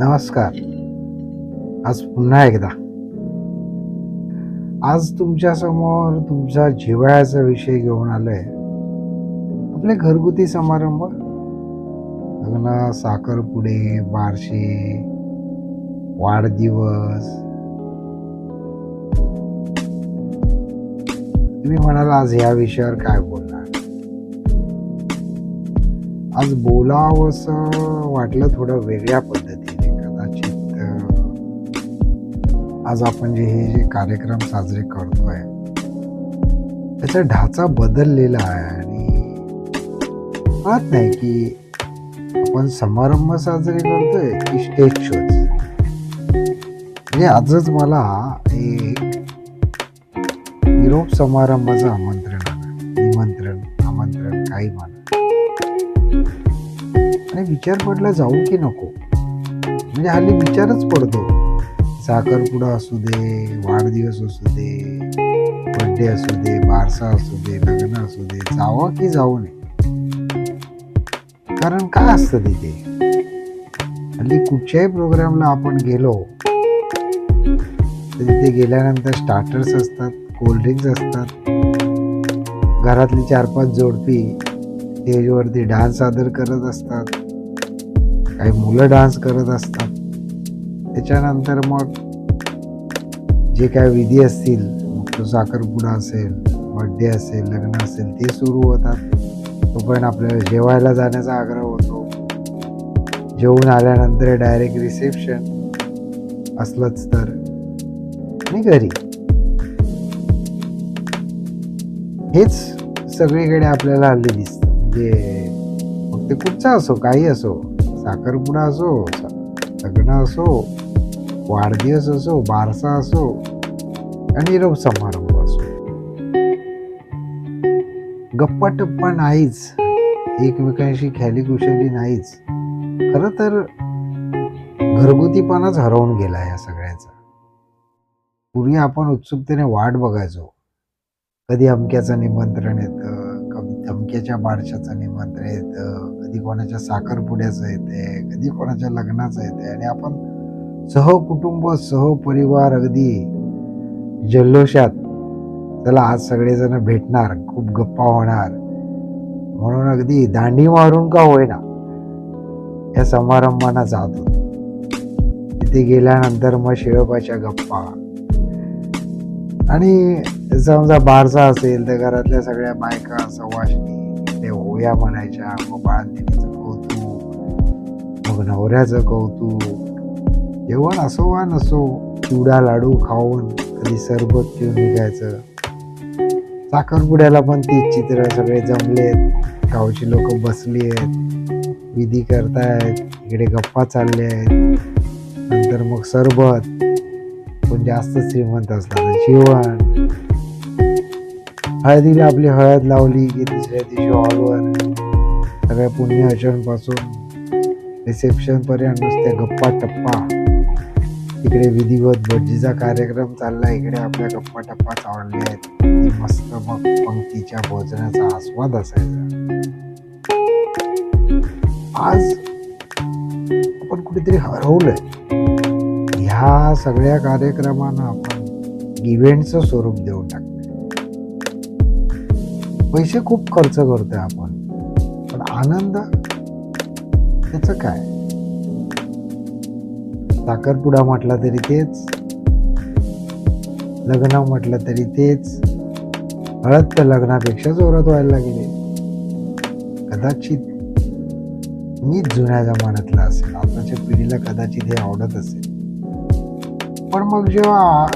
नमस्कार. आज पुन्हा एकदा. आज तुमच्यासमोर तुमचा जिव्हाळ्याचा विषय घेऊन आलोय. आपले घरगुती समारंभ. लग्न साखरपुडे बारशे वाढदिवस. तुम्ही म्हणाल आज या विषयावर काय बोलणार? आज बोलावंसं वाटलं थोडं वेगळ्या पण आज आपण जे हे जे कार्यक्रम साजरे करतोय त्याचा ढाचा बदललेला आहे आणि कळत नाही की आपण समारंभ साजरे करतोय की स्टेज शोज. म्हणजे आजच मला एक निरोप समारंभाचं आमंत्रण आलं. निमंत्रण आमंत्रण काही म्हणा. आणि विचार पडला जाऊ की नको. म्हणजे हल्ली विचारच पडतो. साखरपुडा असू दे वाढदिवस असू दे बड्डे असू दे बारसा असू दे लग्न असू दे जावं की जाऊ नये कारण काय असतं तिथे? हल्ली कुठच्याही प्रोग्रामला आपण गेलो तर तिथे गेल्यानंतर स्टार्टर्स असतात कोल्ड्रिंक्स असतात घरातली चार पाच जोडपी स्टेजवरती डान्स सादर करत असतात काही मुलं डान्स करत असतात. त्याच्यानंतर मग जे काय विधी असतील मग तो साखरपुडा असेल बड्डे असेल लग्न असेल ते सुरू होतात. तोपर्यंत आपल्याला जेवायला जाण्याचा आग्रह होतो. जेवून आल्यानंतर डायरेक्ट रिसेप्शन असलंच तर. आणि घरी. हेच सगळीकडे आपल्याला हल्ली दिसतं. म्हणजे मग ते कुठचा असो काही असो. साखरपुडा असो लग्न असो वाढदिवस असो बारसा असो आणि निरोप समारंभ असो. गप्पा टप्पा नाहीच. एकमेकांशी ख्याली कुशली नाहीच. खरं तर घरगुतीपणाच हरवून गेला या सगळ्याचा. पूर्वी आपण उत्सुकतेने वाट बघायचो. कधी अमक्याचं निमंत्रण येतं कधी धमक्याच्या बारशाचं निमंत्रण येतं कधी कोणाच्या साखरपुड्याचं येते कधी कोणाच्या लग्नाचं येते आणि आपण सहकुटुंब सहपरिवार अगदी जल्लोषात. त्याला आज सगळेजण भेटणार खूप गप्पा होणार. म्हणून अगदी दांडी मारून का होईना या समारंभांना जात होतो. तिथे गेल्यानंतर मग शिळपाच्या गप्पा. आणि समजा बारसा असेल तर घरातल्या सगळ्या बायका सवाशणी ते होया म्हणायच्या. मग बाळंतिणीचं कौतुक मग नवऱ्याचं कौतुक. जेवण असो वा नसो चिवडा लाडू खाऊन कधी सरबत पिऊन निघायचं. साखरपुड्याला पण तीच चित्र सगळे जमलेत. गावची लोक बसली आहेत विधी करतायत इकडे गप्पा चालले आहेत नंतर मग सरबत पण जास्त श्रीमंत असतात जेवण. हळदीला आपली हळद लावली की दुसऱ्या दिवशी हॉलवर. सगळ्या पुण्य अर्चन रिसेप्शनपर्यंत नुसत्या गप्पा टप्पा इकडे विधिवत भटजीचा कार्यक्रम चालला इकडे आपल्या गप्पा टप्पा चालले आहेत. ती मस्त मग पंक्तीच्या भोजनाचा आस्वाद असायचा. आज आपण कुठेतरी हरवलंय. ह्या सगळ्या कार्यक्रमांना आपण इव्हेंटचं स्वरूप देऊन टाकलं पैसे खूप खर्च करतोय आपण. पण आनंद त्याचं काय? साखरपुडा म्हटला तरी तेच. लग्न म्हटलं तरी तेच. हळद तर लग्नापेक्षा जोरात व्हायला लागले. कदाचित मीच जुन्या जमान्यातला असेल. आताच्या पिढीला कदाचित हे आवडत असेल. पण मग जेव्हा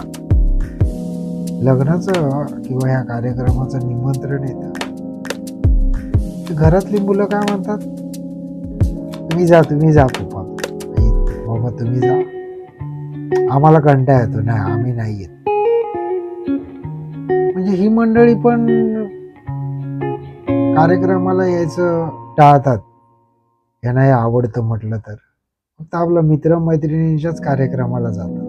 लग्नाचं किंवा या कार्यक्रमाचं निमंत्रण येतं घरातली मुलं काय म्हणतात? तुम्ही जा तुम्ही जा खूप बाबा तुम्ही जा. आम्हाला कंटाळा येतो. नाही आम्ही नाही येत. म्हणजे ही मंडळी पण कार्यक्रमाला यायचं टाळतात. यांना हे आवडतं म्हटलं तर. फक्त आपलं मित्र मैत्रिणींच्याच कार्यक्रमाला जातात.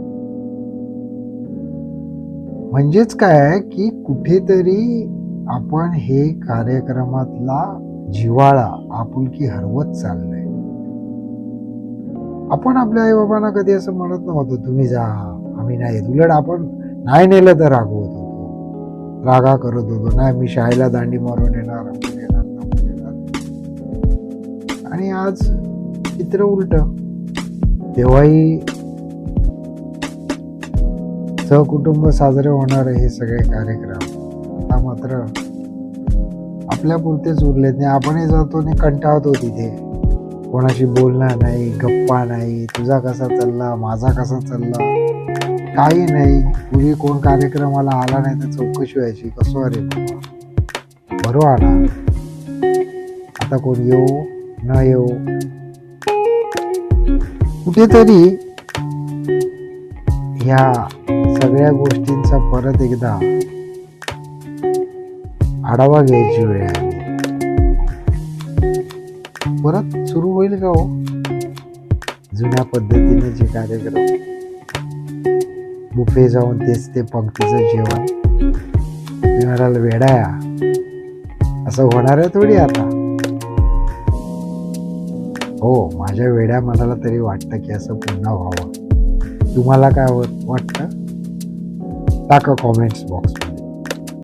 म्हणजेच काय की कुठेतरी आपण हे कार्यक्रमातला जिव्हाळा आपुलकी हरवत चाललंय. आपण आपल्या आई बाबांना कधी असं म्हणत नव्हतो तुम्ही जा आम्ही नाही येत. उलट आपण नाही नेलं तर रागवत होतो. रागा करत होतो. नाही मी शाळेला दांडी मारून येणार येणार आणि आज चित्र उलट. तेव्हाही सहकुटुंब साजरे होणारे हे सगळे कार्यक्रम. आता मात्र आपल्या पुरतेच उरलेत नाही. आपणही जातो आणि कंटाळतो तिथे. कोणाशी बोलणं नाही गप्पा नाही तुझा कसा चालला माझा कसा चालला काही नाही. पूर्वी कोण कार्यक्रमाला आला नाही तर चौकशी व्हायची. कसं अरे बरोबर बरो आला आता कोण येऊ न येऊ? कुठेतरी ह्या सगळ्या गोष्टींचा परत एकदा आढावा घ्यायची वेळ आहे. परत सुरू होईल का हो? जुन्या पद्धतीने जे कार्यक्रम बुफे जाऊन तेच ते पंक्तीचं जेवण तुम्ही म्हणाल वेडाया असं होणार आहे थोडी आता. हो माझ्या वेड्या मनाला तरी वाटतं की असं पुन्हा व्हावं. तुम्हाला काय वाटतं? टाका कॉमेंट्स बॉक्समध्ये